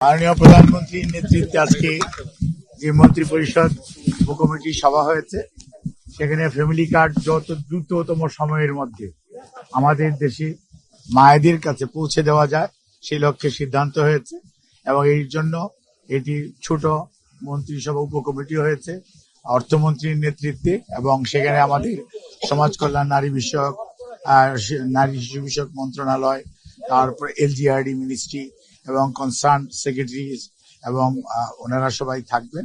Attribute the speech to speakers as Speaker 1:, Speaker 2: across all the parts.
Speaker 1: মাননীয় প্রধানমন্ত্রীর নেতৃত্বে আজকে যে মন্ত্রী পরিষদ উপকমিটির সভা হয়েছে, সেখানে ফ্যামিলি কার্ড যত দ্রুততম সময়ের মধ্যে আমাদের দেশে মায়েদের কাছে পৌঁছে দেওয়া যায়, সেই লক্ষ্যে সিদ্ধান্ত হয়েছে এবং এর জন্য এটি ছোট মন্ত্রিসভা উপকমিটি হয়েছে, অর্থমন্ত্রীর নেতৃত্বে এবং সেখানে আমাদের সমাজ কল্যাণ, নারী বিষয়ক নারী শিশু বিষয়ক মন্ত্রণালয়, তারপর এলজিআরডি মিনিস্ট্রি এবং কনসার্ন সেক্রেটারিজ এবং ওনারা সবাই থাকবেন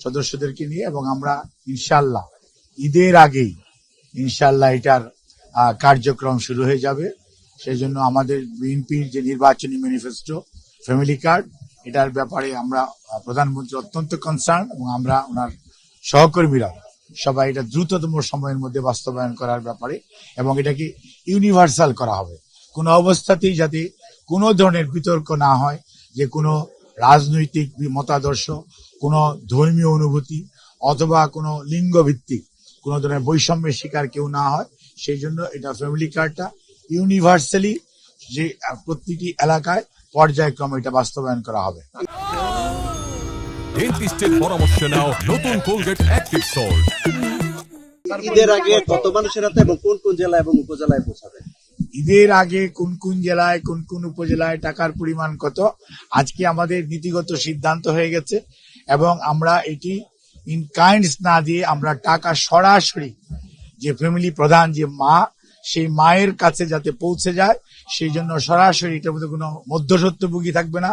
Speaker 1: সদস্যদেরকে নিয়ে এবং আমরা ইনশাল্লাহ ঈদের আগেই ইনশাল্লাহ এটার কার্যক্রম শুরু হয়ে যাবে। সেই জন্য আমাদের বিএনপির যে নির্বাচনী ম্যানিফেস্টো ফ্যামিলি কার্ড এটার ব্যাপারে আমরা প্রধানমন্ত্রী অত্যন্ত কনসার্ন এবং আমরা ওনার সহকর্মীরা সবাই এটা দ্রুততম সময়ের মধ্যে বাস্তবায়ন করার ব্যাপারে এবং এটাকে ইউনিভার্সাল করা হবে। কোনো অবস্থাতেই যাতে কোনো ধরনের বিতর্ক না হয় যে কোনো রাজনৈতিক মতাদর্শ কোনো ধর্মীয় অনুভূতি অথবা কোনো লিঙ্গ ভিত্তিক কোনো ধরনের বৈষম্যের শিকার কেউ না হয়। সেই জন্য এটা ফ্যামিলি কার্ডটা ইউনিভার্সালি যে প্রতিটি এলাকায় পর্যায়ক্রমে এটা বাস্তবায়ন করা হবে।
Speaker 2: ডেন্টিস্টের পরামর্শ নাও নতুন কোলগেট অ্যাক্টিভ সল্ট।
Speaker 3: ঈদের আগে কত মানুষের হাতে এবং কোন কোন জেলা এবং উপজেলায় পৌঁছাবে?
Speaker 1: ঈদের আগে কোন কোন জেলায়, কোন কোন উপজেলায় টাকার পরিমাণ কত, আজকে আমাদের নীতিগত সিদ্ধান্ত হয়ে গেছে এবং আমরা এটি ইন কাইন্ডস না দিয়ে আমরা টাকা সরাসরি যে ফ্যামিলি প্রধান যে মা, সেই মায়ের কাছে যাতে পৌঁছে যায়, সেই জন্য সরাসরি এটার মধ্যে কোনো মধ্যসত্ত্বভোগী থাকবে না,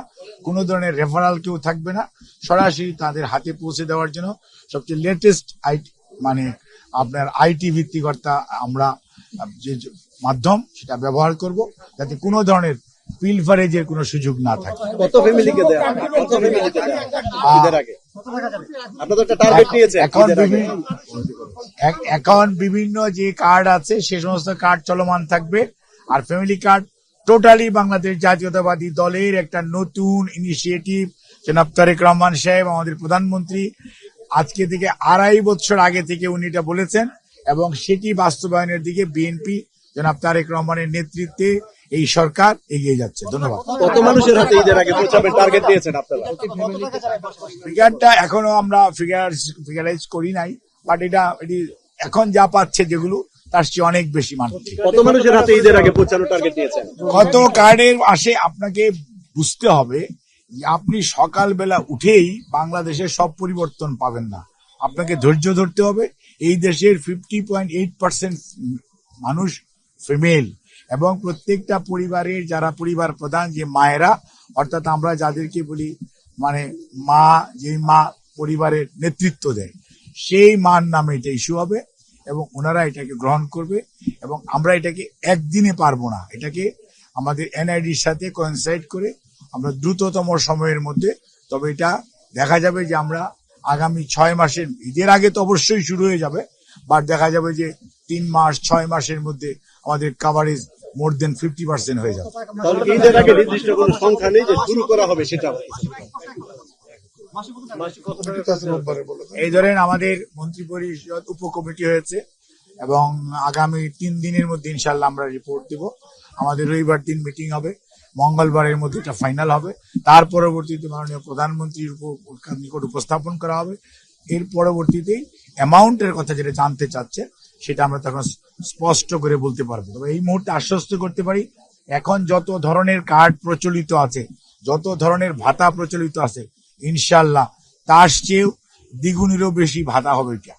Speaker 1: কোনো ধরনের রেফারাল কেউ থাকবে না, সরাসরি তাদের হাতে পৌঁছে দেওয়ার জন্য সবচেয়ে লেটেস্ট আইটি মানে আপনার আইটি ভিত্তিকর্তা আমরা, যে মাধ্যম সেটা ব্যবহার করব যাতে কোনো ধরনের পিলফারেজের কোনো সুযোগ না থাকে।
Speaker 3: কত ফ্যামিলিকে দেওয়া কত ফ্যামিলিকে দেওয়া ঈদের আগে। আপনাদের একটা টার্গেট নিয়েছে
Speaker 1: এখন বিভিন্ন এখন বিভিন্ন যে কার্ড আছে সে সমস্ত কার্ড চলমান থাকবে। আর ফ্যামিলি কার্ড টোটালি বাংলাদেশ জাতীয়তাবাদী দলের একটা নতুন ইনিশিয়েটিভ জনাব তারেক রহমান সাহেব আমাদের প্রধানমন্ত্রী আজকে থেকে আড়াই বছর আগে থেকে উনি এটা বলেছেন এবং সেটি বাস্তবায়নের দিকে বিএনপি জনাব তারেক রহমানের নেতৃত্বে এই সরকার এগিয়ে যাচ্ছে। ধন্যবাদ।
Speaker 3: কত মানুষের হাতে ঈদের আগে পৌঁছাবে টার্গেট দিয়েছেন আপনারা?
Speaker 1: ফিগারটা এখনও আমরা ফিগার ফিগারাইজ করি নাই বাট এটা এটি এখন যা পাচ্ছে যেগুলো তার চেয়ে অনেক বেশি মানুষ
Speaker 3: কত মানুষের হাতে ঈদের আগে পৌঁছানো টার্গেট দিয়েছেন?
Speaker 1: কত কার্ডের আসে আপনাকে বুঝতে হবে যে আপনি সকালবেলা উঠেই বাংলাদেশের সব পরিবর্তন পাবেন না। আপনাকে ধৈর্য ধরতে হবে। এই দেশের ফিফটি পয়েন্ট এইট পার্সেন্ট মানুষ ফিমেল এবং প্রত্যেকটা পরিবারের যারা পরিবার প্রধান, যে মায়েরা, অর্থাৎ আমরা যাদেরকে বলি মানে মা যে মা পরিবারের নেতৃত্ব দেয়, সেই মার নামে এটা ইস্যু হবে এবং ওনারা এটাকে গ্রহণ করবে এবং আমরা এটাকে একদিনে পারব না। এটাকে আমাদের এনআইডির সাথে কোয়েনসাইড করে আমরা দ্রুততম সময়ের মধ্যে, তবে এটা দেখা যাবে যে আমরা আগামী ছয় মাসের, ঈদের আগে তো অবশ্যই শুরু হয়ে যাবে বাট দেখা যাবে যে তিন মাস, ছয় মাসের মধ্যে আমাদের coverage more than fifty percent হয়ে যাবে।
Speaker 3: তাহলে কি ঈদের আগে নির্দিষ্ট কোনো সংখ্যা নেই যে শুরু করা হবে সেটা।
Speaker 1: এই ধরেন আমাদের মন্ত্রী পরিষদ উপকমিটি হয়েছে এবং আগামী তিন দিনের মধ্যে ইনশাল্লাহ আমরা রিপোর্ট দিব। আমাদের রবিবার দিন মিটিং হবে মঙ্গলবারের মধ্যে এটা ফাইনাল হবে। তার পরবর্তীতে মাননীয় প্রধানমন্ত্রীর নিকট উপস্থাপন করা হবে। এর পরবর্তীতেই অ্যামাউন্টের কথা যেটা জানতে চাচ্ছে সেটা আমরা তখন স্পষ্ট করে বলতে পারব। তবে এই মুহূর্তে আশ্বস্ত করতে পারি, এখন যত ধরনের কার্ড প্রচলিত আছে, যত ধরনের ভাতা প্রচলিত আছে ইনশাল্লাহ তার চেয়েও দ্বিগুণেরও বেশি ভাতা হবে এটা।